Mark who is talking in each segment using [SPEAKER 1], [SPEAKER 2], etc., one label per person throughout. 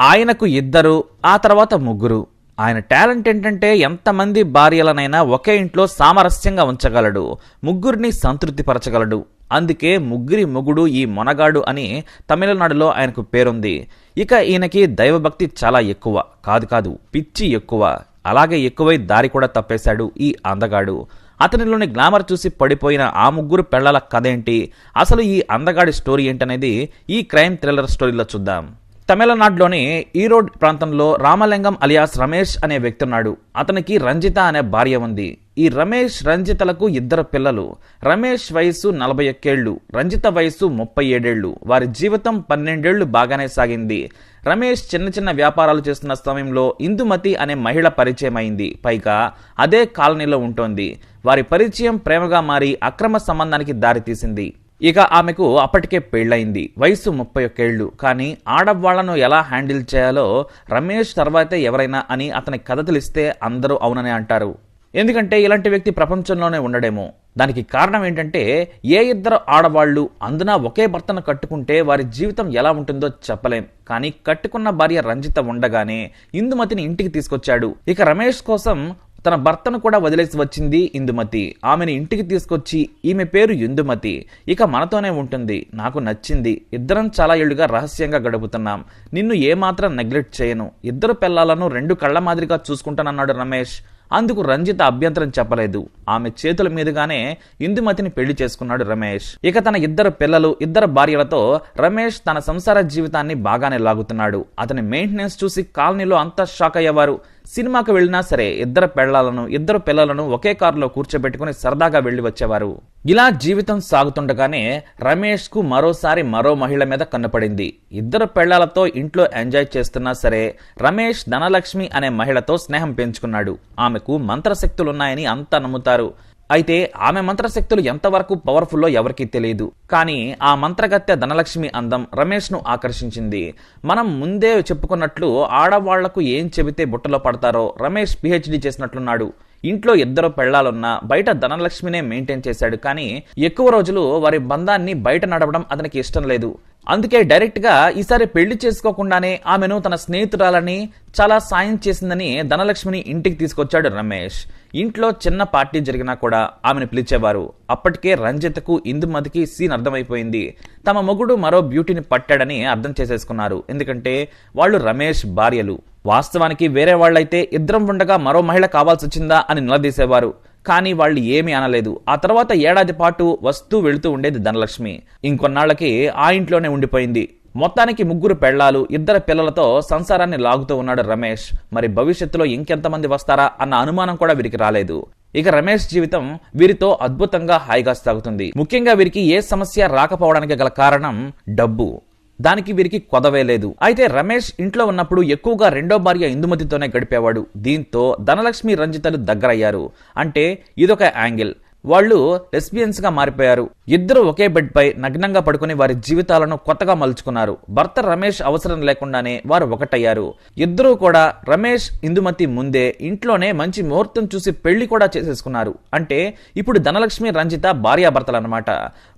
[SPEAKER 1] ఆయనకు ఇద్దరు ఆ తర్వాత ముగ్గురు. ఆయన టాలెంట్ ఏంటంటే ఎంతమంది భార్యలనైనా ఒకే ఇంట్లో సామరస్యంగా ఉంచగలడు ముగ్గురిని సంతృప్తిపరచగలడు. అందుకే ముగ్గురి మొగుడు ఈ మొనగాడు అని తమిళనాడులో ఆయనకు పేరుంది. ఇక ఈయనకి దైవభక్తి చాలా ఎక్కువ. కాదు కాదు పిచ్చి ఎక్కువ. అలాగే ఎక్కువై దారి కూడా తప్పేశాడు ఈ అందగాడు. అతనిలోని గ్లామర్ చూసి పడిపోయిన ఆ ముగ్గురు పెళ్ళల కథేంటి అసలు ఈ అందగాడి స్టోరీ ఏంటనేది ఈ క్రైమ్ థ్రిల్లర్ స్టోరీలో చూద్దాం. తమిళనాడులోని ఈరోడ్ ప్రాంతంలో రామలింగం అలియాస్ రమేష్ అనే వ్యక్తి ఉన్నాడు. అతనికి రంజిత అనే భార్య ఉంది. ఈ రమేష్ రంజితలకు ఇద్దరు పిల్లలు. రమేష్ వయసు నలభై ఒక్కేళ్ళు రంజిత వయసు ముప్పై ఏడేళ్ళు వారి జీవితం పన్నెండేళ్ళు బాగానే సాగింది. రమేష్ చిన్న చిన్న వ్యాపారాలు చేస్తున్న సమయంలో ఇందుమతి అనే మహిళ పరిచయం అయింది పైగా అదే కాలనీలో ఉంటోంది. వారి పరిచయం ప్రేమగా మారి అక్రమ సంబంధానికి దారితీసింది. ఇక ఆమెకు అప్పటికే పెళ్ళయింది. వయసు ముప్పై ఒక్కేళ్ళు కానీ ఆడవాళ్ళను ఎలా హ్యాండిల్ చేయాలో రమేష్ తర్వాతే ఎవరైనా అని అతని కథ తెలిస్తే అందరూ అవుననే అంటారు. ఎందుకంటే ఇలాంటి వ్యక్తి ప్రపంచంలోనే ఉండడేమో. దానికి కారణం ఏంటంటే ఏ ఇద్దరు ఆడవాళ్ళు అందున ఒకే భర్తను కట్టుకుంటే వారి జీవితం ఎలా ఉంటుందో చెప్పలేం. కానీ కట్టుకున్న భార్య రంజిత ఉండగానే ఇందుమతిని ఇంటికి తీసుకొచ్చాడు. ఇక రమేష్ కోసం తన భర్తను కూడా వదిలేసి వచ్చింది ఇందుమతి. ఆమెను ఇంటికి తీసుకొచ్చి ఈమె పేరు ఇందుమతి ఇక మనతోనే ఉంటుంది. నాకు నచ్చింది. ఇద్దరం చాలా ఏళ్ళుగా రహస్యంగా గడుపుతున్నాం. నిన్ను ఏమాత్రం నెగ్లెక్ట్ చేయను. ఇద్దరు పిల్లలను రెండు కళ్ళ మాదిరిగా చూసుకుంటానన్నాడు రమేష్. అందుకు రంజిత అభ్యంతరం చెప్పలేదు. ఆమె చేతుల మీదుగానే ఇందుమతిని పెళ్ళి చేసుకున్నాడు రమేష్. ఇక తన ఇద్దరు పిల్లలు ఇద్దరు భార్యలతో రమేష్ తన సంసార జీవితాన్ని బాగానే లాగుతున్నాడు. అతని మెయింటెనెన్స్ చూసి కాలనీలో అంతా షాక్ అయ్యేవారు. సినిమాకు వెళ్ళినా సరే ఇద్దరు పెళ్ళాలను ఇద్దరు పిల్లలను ఒకే కారులో కూర్చోబెట్టుకుని సరదాగా వెళ్ళి వచ్చేవారు. ఇలా జీవితం సాగుతుండగానే రమేష్కు మరోసారి మరో మహిళ మీద కన్నుపడింది. ఇద్దరు పెళ్ళాలతో ఇంట్లో ఎంజాయ్ చేస్తున్నా సరే రమేష్ ధనలక్ష్మి అనే మహిళతో స్నేహం పెంచుకున్నాడు. ఆమెకు మంత్రశక్తులున్నాయని అంతా నమ్ముతారు. అయితే ఆమె మంత్రశక్తులు ఎంతవరకు పవర్ఫుల్లో ఎవరికీ తెలియదు కానీ ఆ మంత్రగత్తె ధనలక్ష్మి అందం రమేష్ను ఆకర్షించింది. మనం ముందే చెప్పుకున్నట్లు ఆడవాళ్ళకు ఏం చెబితే బుట్టలో పడతారో రమేష్ పిహెచ్డి చేసినట్లున్నాడు. ఇంట్లో ఇద్దరు పెళ్ళాలున్నా బయట ధనలక్ష్మినే మెయింటైన్ చేశాడు. కానీ ఎక్కువ రోజులు వారి బంధాన్ని బయట నడవడం అతనికి ఇష్టం లేదు. అందుకే డైరెక్ట్గా ఈసారి పెళ్ళి చేసుకోకుండానే ఆమెను తన స్నేహితురాలని చాలా సాయం చేసిందని ధనలక్ష్మిని ఇంటికి తీసుకొచ్చాడు రమేష్. ఇంట్లో చిన్న పార్టీ జరిగినా కూడా ఆమెను పిలిచేవారు. అప్పటికే రంజిత్కు ఇందుమతికి సీన్ అర్థమైపోయింది. తమ మొగుడు మరో బ్యూటీని పట్టాడని అర్థం చేసేసుకున్నారు. ఎందుకంటే వాళ్ళు రమేష్ భార్యలు. వాస్తవానికి వేరే వాళ్ళైతే ఇద్దరం ఉండగా మరో మహిళ కావాల్సి వచ్చిందా అని నిలదీసేవారు. కానీ వాళ్ళు ఏమీ అనలేదు. ఆ తర్వాత ఏడాది పాటు వస్తూ వెళుతూ ఉండేది ధనలక్ష్మి. ఇంకొన్నాళ్ళకి ఆ ఇంట్లోనే ఉండిపోయింది. మొత్తానికి ముగ్గురు పెళ్ళాలు ఇద్దరు పిల్లలతో సంసారాన్ని లాగుతూ ఉన్నాడు రమేష్. మరి భవిష్యత్తులో ఇంకెంతమంది వస్తారా అన్న అనుమానం కూడా వీరికి రాలేదు. ఇక రమేష్ జీవితం వీరితో అద్భుతంగా హాయిగా సాగుతుంది. ముఖ్యంగా వీరికి ఏ సమస్య రాకపోవడానికి గల కారణం డబ్బు. దానికి వీరికి కొదవే లేదు. అయితే రమేష్ ఇంట్లో ఉన్నప్పుడు ఎక్కువగా రెండో భార్య ఇందుమతితోనే గడిపేవాడు. దీంతో ధనలక్ష్మి రంజితలు దగ్గరయ్యారు. అంటే ఇదొక యాంగిల్. వాళ్ళు లెస్బియన్స్గా మారిపోయారు. ఇద్దరు ఒకే బెడ్ పై నగ్నంగా పడుకుని వారి జీవితాలను కొత్తగా మలుచుకున్నారు. భర్త రమేష్ అవసరం లేకుండానే వారు ఒకటయ్యారు. ఇద్దరూ కూడా రమేష్ ఇందుమతి ముందే ఇంట్లోనే మంచి ముహూర్తం చూసి పెళ్ళి కూడా చేసేసుకున్నారు. అంటే ఇప్పుడు ధనలక్ష్మి రంజిత భార్యాభర్తలు అనమాట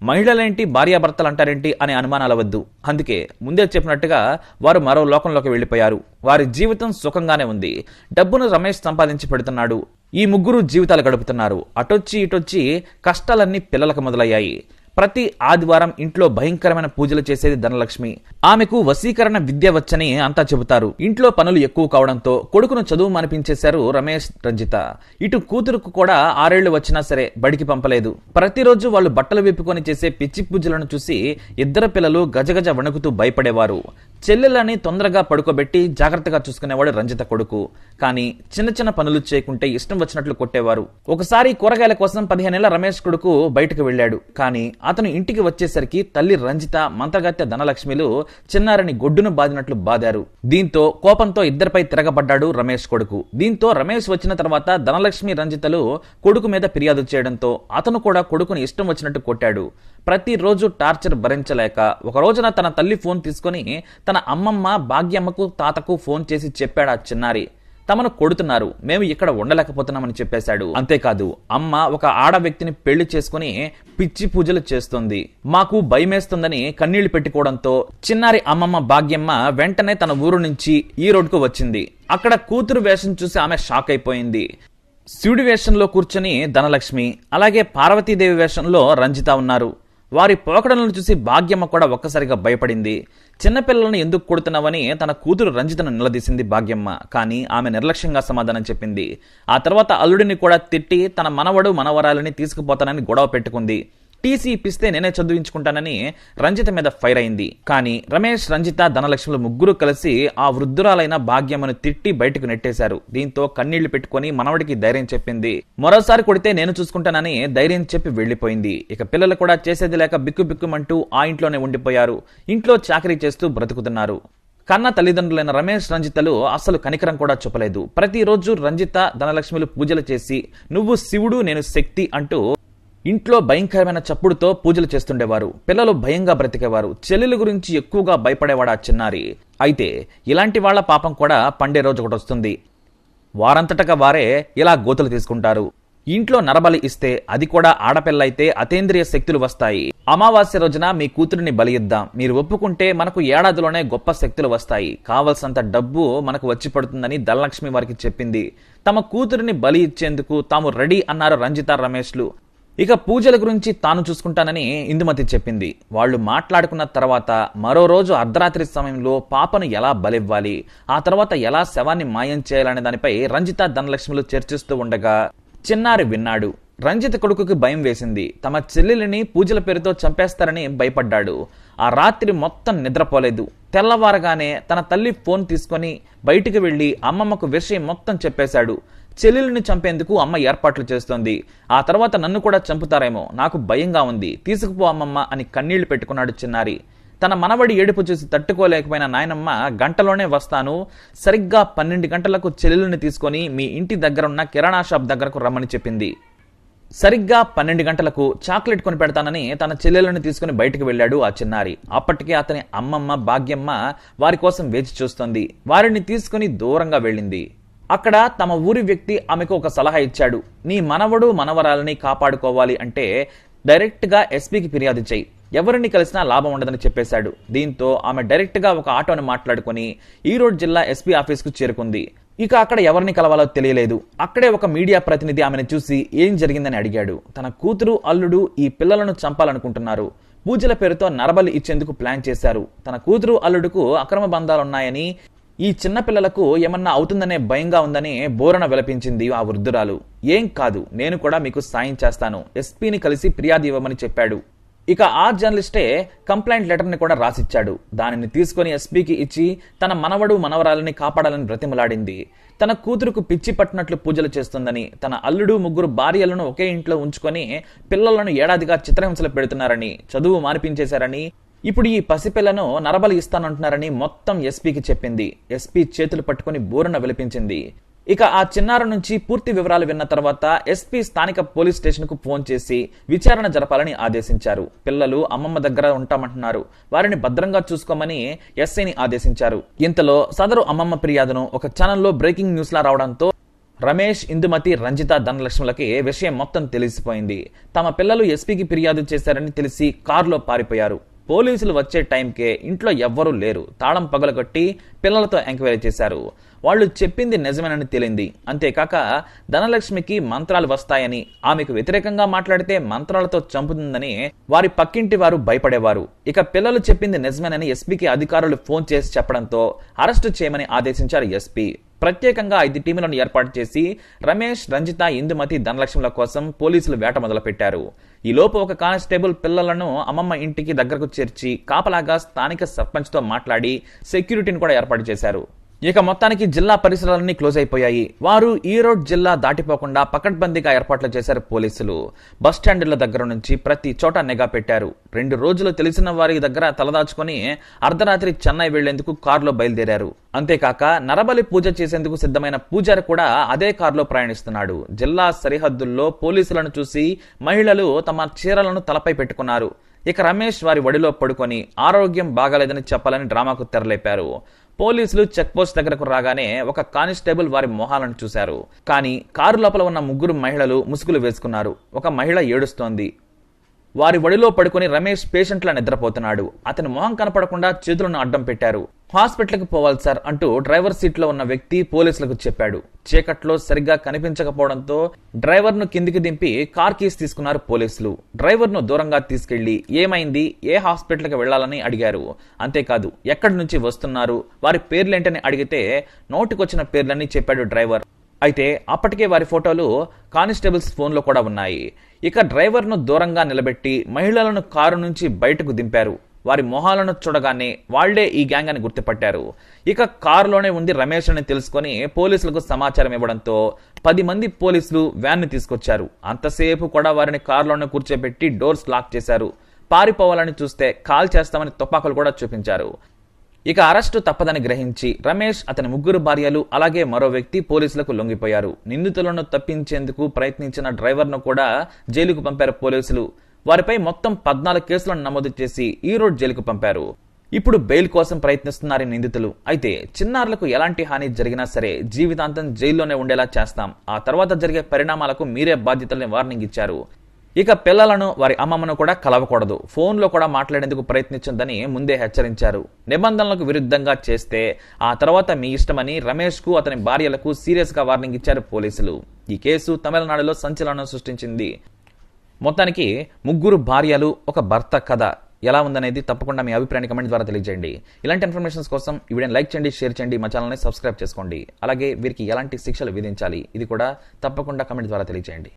[SPEAKER 1] మహిళలేంటి భార్యాభర్తలు అంటారేంటి అనే అనుమానాలు వద్దు. అందుకే ముందే చెప్పినట్టుగా వారు మరో లోకంలోకి వెళ్ళిపోయారు. వారి జీవితం సుఖంగానే ఉంది. డబ్బును రమేష్ సంపాదించి పెడుతున్నాడు. ఈ ముగ్గురు జీవితాలు గడుపుతున్నారు. అటొచ్చి ఇటొచ్చి కష్టాలన్నీ పిల్లలకు మొదలయ్యాయి. ప్రతి ఆదివారం ఇంట్లో భయంకరమైన పూజలు చేసేది ధనలక్ష్మి. ఆమెకు వశీకరణ విద్య వచ్చని అంతా చెబుతారు. ఇంట్లో పనులు ఎక్కువ కావడంతో కొడుకును చదువు మనిపించేశారు రమేష్ రంజిత. ఇటు కూతురుకు కూడా ఆరేళ్ళు వచ్చినా సరే బడికి పంపలేదు. ప్రతిరోజు వాళ్ళు బట్టలు విప్పుకొని చేసే పిచ్చి పూజలను చూసి ఇద్దరు పిల్లలు గజగజ వణుకుతూ భయపడేవారు. చెల్లెలని తొందరగా పడుకోబెట్టి జాగ్రత్తగా చూసుకునేవాడు రంజిత కొడుకు. కానీ చిన్న చిన్న పనులు చేయకుంటే ఇష్టం వచ్చినట్లు కొట్టేవారు. ఒకసారి కూరగాయల కోసం పదిహేనేళ్ళ రమేష్ కొడుకు బయటకు వెళ్ళాడు. కానీ అతను ఇంటికి వచ్చేసరికి తల్లి రంజిత మంత్రగత్తె ధనలక్ష్మిలు చిన్నారిని గొడ్డును బాదినట్లు బాదారు. దీంతో కోపంతో ఇద్దరిపై తిరగబడ్డాడు రమేష్ కొడుకు. దీంతో రమేష్ వచ్చిన తర్వాత ధనలక్ష్మి రంజితలు కొడుకు మీద ఫిర్యాదు చేయడంతో అతను కూడా కొడుకుని ఇష్టం వచ్చినట్టు కొట్టాడు. ప్రతిరోజు టార్చర్ భరించలేక ఒక రోజున తన తల్లి ఫోన్ తీసుకొని తన అమ్మమ్మ భాగ్యమ్మకు తాతకు ఫోన్ చేసి చెప్పాడు ఆ చిన్నారి. తమను కొడుతున్నారు. మేము ఇక్కడ ఉండలేకపోతున్నామని చెప్పేశాడు. అంతేకాదు అమ్మ ఒక ఆడ వ్యక్తిని పెళ్ళి చేసుకుని పిచ్చి పూజలు చేస్తుంది. మాకు భయమేస్తుందని కన్నీళ్ళు పెట్టుకోవడంతో చిన్నారి అమ్మమ్మ భాగ్యమ్మ వెంటనే తన ఊరు నుంచి ఈ రోడ్కు వచ్చింది. అక్కడ కూతురు వేషం చూసి ఆమె షాక్ అయిపోయింది. శివుడి వేషంలో కూర్చొని ధనలక్ష్మి అలాగే పార్వతీదేవి వేషంలో రంజిత ఉన్నారు. వారి పోకడలను చూసి భాగ్యమ్మ కూడా ఒక్కసారిగా భయపడింది. చిన్నపిల్లలను ఎందుకు కొడుతున్నావని తన కూతురు రంజితను నిలదీసింది భాగ్యమ్మ. కానీ ఆమె నిర్లక్ష్యంగా సమాధానం చెప్పింది. ఆ తర్వాత అల్లుడిని కూడా తిట్టి తన మనవడు మనవరాలని తీసుకుపోతానని గొడవ పెట్టుకుంది. టీసీ ఇప్పిస్తే నేనే చదివించుకుంటానని రంజిత మీద ఫైర్ అయింది. కానీ రమేష్ రంజిత ధనలక్ష్ములు ముగ్గురు కలిసి ఆ వృద్ధురాలైన భాగ్యమ్మను తిట్టి బయటకు నెట్టేశారు. దీంతో కన్నీళ్ళు పెట్టుకుని మనవడికి ధైర్యం చెప్పింది. మరోసారి కొడితే నేను చూసుకుంటానని ధైర్యం చెప్పి వెళ్ళిపోయింది ఇక పిల్లలు కూడా చేసేది లేక బిక్కుబిక్కుమంటూ ఆ ఇంట్లోనే ఉండిపోయారు. ఇంట్లో చాకరీ చేస్తూ బ్రతుకుతున్నారు. కన్న తల్లిదండ్రులైన రమేష్ రంజితలు అసలు కనికరం కూడా చూపలేదు. ప్రతిరోజు రంజిత ధనలక్ష్మిలు పూజలు చేసి నువ్వు శివుడు నేను శక్తి అంటూ ఇంట్లో భయంకరమైన చప్పుడుతో పూజలు చేస్తుండేవారు. పిల్లలు భయంగా బ్రతికేవారు. చెల్లెల గురించి ఎక్కువగా భయపడేవాడు ఆ చిన్నారి. అయితే ఇలాంటి వాళ్ళ పాపం కూడా పండే రోజు ఒకటి వస్తుంది. వారంతటగా వారే ఇలా గోతులు తీసుకుంటారు. ఇంట్లో నరబలి ఇస్తే అది కూడా ఆడపిల్లైతే అతేంద్రియ శక్తులు వస్తాయి. అమావాస్య రోజున మీ కూతురిని బలి ఇద్దాం మీరు ఒప్పుకుంటే మనకు ఏడాదిలోనే గొప్ప శక్తులు వస్తాయి. కావలసినంత డబ్బు మనకు వచ్చి పడుతుందని ధనలక్ష్మి వారికి చెప్పింది. తమ కూతురిని బలి ఇచ్చేందుకు తాము రెడీ అన్నారు రంజిత రమేష్లు. ఇక పూజల గురించి తాను చూసుకుంటానని ఇందుమతి చెప్పింది. వాళ్ళు మాట్లాడుకున్న తర్వాత మరో రోజు అర్ధరాత్రి సమయంలో పాపను ఎలా బలివ్వాలి ఆ తర్వాత ఎలా శవాన్ని మాయం చేయాలనే దానిపై రంజిత ధనలక్ష్మిలు చర్చిస్తూ ఉండగా చిన్నారి విన్నాడు. రంజిత్ కొడుకుకి భయం వేసింది. తమ చెల్లెలిని పూజల పేరుతో చంపేస్తారని భయపడ్డాడు. ఆ రాత్రి మొత్తం నిద్రపోలేదు. తెల్లవారగానే తన తల్లి ఫోన్ తీసుకొని బయటికి వెళ్ళి అమ్మమ్మకు విషయం మొత్తం చెప్పేశాడు. చెల్లెలను చంపేందుకు అమ్మ ఏర్పాట్లు చేస్తోంది. ఆ తర్వాత నన్ను కూడా చంపుతారేమో నాకు భయంగా ఉంది. తీసుకుపో అమ్మమ్మ అని కన్నీళ్ళు పెట్టుకున్నాడు చిన్నారి. తన మనవడి ఏడుపు చూసి తట్టుకోలేకపోయిన నాయనమ్మ గంటలోనే వస్తాను. సరిగ్గా పన్నెండు గంటలకు చెల్లెలను తీసుకొని మీ ఇంటి దగ్గర ఉన్న కిరాణా షాప్ దగ్గరకు రమ్మని చెప్పింది. సరిగ్గా పన్నెండు గంటలకు చాక్లెట్ కొని పెడతానని తన చెల్లెలను తీసుకుని బయటకు వెళ్ళాడు ఆ చిన్నారి. అప్పటికే అతని అమ్మమ్మ భాగ్యమ్మ వారి కోసం వేచి చూస్తోంది. వారిని తీసుకుని దూరంగా వెళ్ళింది. అక్కడ తమ ఊరి వ్యక్తి ఆమెకు ఒక సలహా ఇచ్చాడు. నీ మనవడు మనవరాలని కాపాడుకోవాలి అంటే డైరెక్ట్గా ఎస్పీకి ఫిర్యాదు చేయి. ఎవరిని కలిసినా లాభం ఉండదని చెప్పేశాడు. దీంతో ఆమె డైరెక్ట్గా ఒక ఆటోని మాట్లాడుకుని ఈరోడ్ జిల్లా ఎస్పీ ఆఫీస్కు చేరుకుంది. ఇక అక్కడ ఎవరిని కలవాలో తెలియలేదు. అక్కడే ఒక మీడియా ప్రతినిధి ఆమెను చూసి ఏం జరిగిందని అడిగాడు. తన కూతురు అల్లుడు ఈ పిల్లలను చంపాలనుకుంటున్నారు. పూజల పేరుతో నరబలి ఇచ్చేందుకు ప్లాన్ చేశారు. తన కూతురు అల్లుడుకు అక్రమ బంధాలున్నాయని ఈ చిన్నపిల్లలకు ఏమన్నా అవుతుందనే భయంగా ఉందని బోరణ విలపించింది ఆ వృద్ధురాలు. ఏం కాదు నేను కూడా మీకు సాయం చేస్తాను. ఎస్పీని కలిసి ఫిర్యాదు ఇవ్వమని చెప్పాడు. ఇక ఆ జర్నలిస్టే కంప్లైంట్ లెటర్ని కూడా రాసిచ్చాడు. దానిని తీసుకొని ఎస్పీకి ఇచ్చి తన మనవడు మనవరాలని కాపాడాలని బ్రతిమలాడింది. తన కూతురుకు పిచ్చి పట్టినట్లు పూజలు చేస్తుందని తన అల్లుడు ముగ్గురు భార్యలను ఒకే ఇంట్లో ఉంచుకొని పిల్లలను ఏడాదిగా చిత్రహింసలు పెడుతున్నారని చదువు మార్పించేశారని ఇప్పుడు ఈ పసిపిల్లను నరబలి ఇస్తానంటున్నారని మొత్తం ఎస్పీకి చెప్పింది. ఎస్పీ చేతులు పట్టుకుని బోరున విలిపించింది. ఇక ఆ చిన్నారు నుంచి పూర్తి వివరాలు విన్న తర్వాత ఎస్పీ స్థానిక పోలీస్ స్టేషన్కు ఫోన్ చేసి విచారణ జరపాలని ఆదేశించారు. పిల్లలు అమ్మమ్మ దగ్గర ఉంటామంటున్నారు. వారిని భద్రంగా చూసుకోమని ఎస్ఐని ఆదేశించారు. ఇంతలో సదరు అమ్మమ్మ ఫిర్యాదును ఒక ఛానల్లో బ్రేకింగ్ న్యూస్లా రావడంతో రమేష్ ఇందుమతి రంజిత ధనలక్ష్మలకి విషయం మొత్తం తెలిసిపోయింది. తమ పిల్లలు ఎస్పీకి ఫిర్యాదు చేశారని తెలిసి కారులో పారిపోయారు. పోలీసులు వచ్చే టైంకే ఇంట్లో ఎవ్వరూ లేరు. తాళం పగలగొట్టి పిల్లలతో ఎంక్వైరీ చేశారు. వాళ్ళు చెప్పింది నిజమేనని తేలింది. అంతేకాక ధనలక్ష్మికి మంత్రాలు వస్తాయని ఆమెకు వ్యతిరేకంగా మాట్లాడితే మంత్రాలతో చంపుతుందని వారి పక్కింటి వారు భయపడేవారు. ఇక పిల్లలు చెప్పింది నిజమేనని ఎస్పీకి అధికారులు ఫోన్ చేసి చెప్పడంతో అరెస్టు చేయమని ఆదేశించారు ఎస్పీ. ప్రత్యేకంగా ఐదు టీములను ఏర్పాటు చేసి రమేష్ రంజిత ఇందుమతి ధనలక్ష్ముల కోసం పోలీసులు వేట మొదలుపెట్టారు. ఈలోపు ఒక కానిస్టేబుల్ పిల్లలను అమ్మమ్మ ఇంటికి దగ్గరకు చేర్చి కాపలాగా స్థానిక సర్పంచ్తో మాట్లాడి సెక్యూరిటీని కూడా ఏర్పాటు చేశారు. ఇక మొత్తానికి జిల్లా పరిసరాలన్నీ క్లోజ్ అయిపోయాయి. వారు ఈరోడ్ జిల్లా దాటిపోకుండా పకడ్బందీగా ఏర్పాట్లు చేశారు పోలీసులు. బస్ దగ్గర నుంచి ప్రతి చోట నిఘా పెట్టారు. రెండు రోజులు తెలిసిన వారి దగ్గర తలదాచుకొని అర్ధరాత్రి చెన్నై వెళ్ళేందుకు కారులో బయలుదేరారు. అంతేకాక నరబలి పూజ చేసేందుకు సిద్ధమైన పూజారి కూడా అదే కారులో ప్రయాణిస్తున్నాడు. జిల్లా సరిహద్దుల్లో పోలీసులను చూసి మహిళలు తమ చీరలను తలపై పెట్టుకున్నారు. ఇక రమేష్ వారి వడిలో పడుకొని ఆరోగ్యం బాగాలేదని చెప్పాలని డ్రామాకు తెరలేపారు. పోలీసులు చెక్పోస్ట్ దగ్గరకు రాగానే ఒక కానిస్టేబుల్ వారి మొహాలను చూశారు. కానీ కారు లోపల ఉన్న ముగ్గురు మహిళలు ముసుగులు వేసుకున్నారు. ఒక మహిళ ఏడుస్తోంది. వారి ఒడిలో పడుకొని రమేష్ పేషెంట్లా నిద్రపోతున్నాడు. అతని మొహం కనపడకుండా చేతులను అడ్డం పెట్టారు. హాస్పిటల్కి పోవాలి సార్ అంటూ డ్రైవర్ సీట్లో ఉన్న వ్యక్తి పోలీసులకు చెప్పాడు. చీకట్లో సరిగ్గా కనిపించకపోవడంతో డ్రైవర్ను కిందికి దింపి కార్ కీస్ తీసుకున్నారు పోలీసులు. డ్రైవర్ను దూరంగా తీసుకెళ్ళి ఏమైంది? ఏ హాస్పిటల్కి వెళ్ళాలని అడిగారు. అంతేకాదు ఎక్కడి నుంచి వస్తున్నారు? వారి పేర్లేంటని అడిగితే నోటికొచ్చిన పేర్లన్నీ చెప్పాడు డ్రైవర్. అయితే అప్పటికే వారి ఫోటోలు కానిస్టేబుల్స్ ఫోన్లో కూడా ఉన్నాయి. ఇక డ్రైవర్ను దూరంగా నిలబెట్టి మహిళలను కారు నుంచి బయటకు దింపారు. వారి మొహాలను చూడగానే వాళ్ళే ఈ గ్యాంగ్ అని గుర్తుపట్టారు. ఇక కారులోనే ఉంది రమేష్ అని తెలుసుకొని పోలీసులకు సమాచారం ఇవ్వడంతో పది మంది పోలీసులు వ్యాన్ని తీసుకొచ్చారు. అంతసేపు కూడా వారిని కారులోనే కూర్చోబెట్టి డోర్స్ లాక్ చేశారు. పారిపోవాలని చూస్తే కాల్ చేస్తామని తుపాకులు కూడా చూపించారు. ఇక అరెస్టు తప్పదని గ్రహించి రమేష్ అతని ముగ్గురు భార్యలు అలాగే మరో వ్యక్తి పోలీసులకు లొంగిపోయారు. నిందితులను తప్పించేందుకు ప్రయత్నించిన డ్రైవర్ను కూడా జైలుకు పంపారు పోలీసులు. వారిపై మొత్తం పద్నాలుగు కేసులను నమోదు చేసి ఈ రోడ్ జైలుకు పంపారు. ఇప్పుడు బెయిల్ కోసం ప్రయత్నిస్తున్నారు నిందితులు. అయితే చిన్నారులకు ఎలాంటి హాని జరిగినా సరే జీవితాంతం జైల్లోనే ఉండేలా చేస్తాం. ఆ తర్వాత జరిగే పరిణామాలకు మీరే బాధ్యతల్ని వార్నింగ్ ఇచ్చారు. ఇక పిల్లలను వారి అమ్మమ్మను కూడా కలవకూడదు. ఫోన్లో కూడా మాట్లాడేందుకు ప్రయత్నించొద్దని ముందే హెచ్చరించారు. నిబంధనలకు విరుద్ధంగా చేస్తే ఆ తర్వాత మీ ఇష్టమని రమేష్కు అతని భార్యలకు సీరియస్గా వార్నింగ్ ఇచ్చారు పోలీసులు. ఈ కేసు తమిళనాడులో సంచలనం సృష్టించింది. మొత్తానికి ముగ్గురు భార్యలు ఒక భర్త కథ. ఎలా ఉందనేది తప్పకుండా మీ అభిప్రాయాన్ని కమెంట్ ద్వారా తెలియజేయండి. ఇలాంటి ఇన్ఫర్మేషన్స్ కోసం ఈ వీడియోని లైక్ చేయండి షేర్ చేయండి మా ఛానల్ని సబ్స్క్రైబ్ చేసుకోండి. అలాగే వీరికి ఎలాంటి శిక్షలు విధించాలి ఇది కూడా తప్పకుండా కమెంట్ ద్వారా తెలియజేయండి.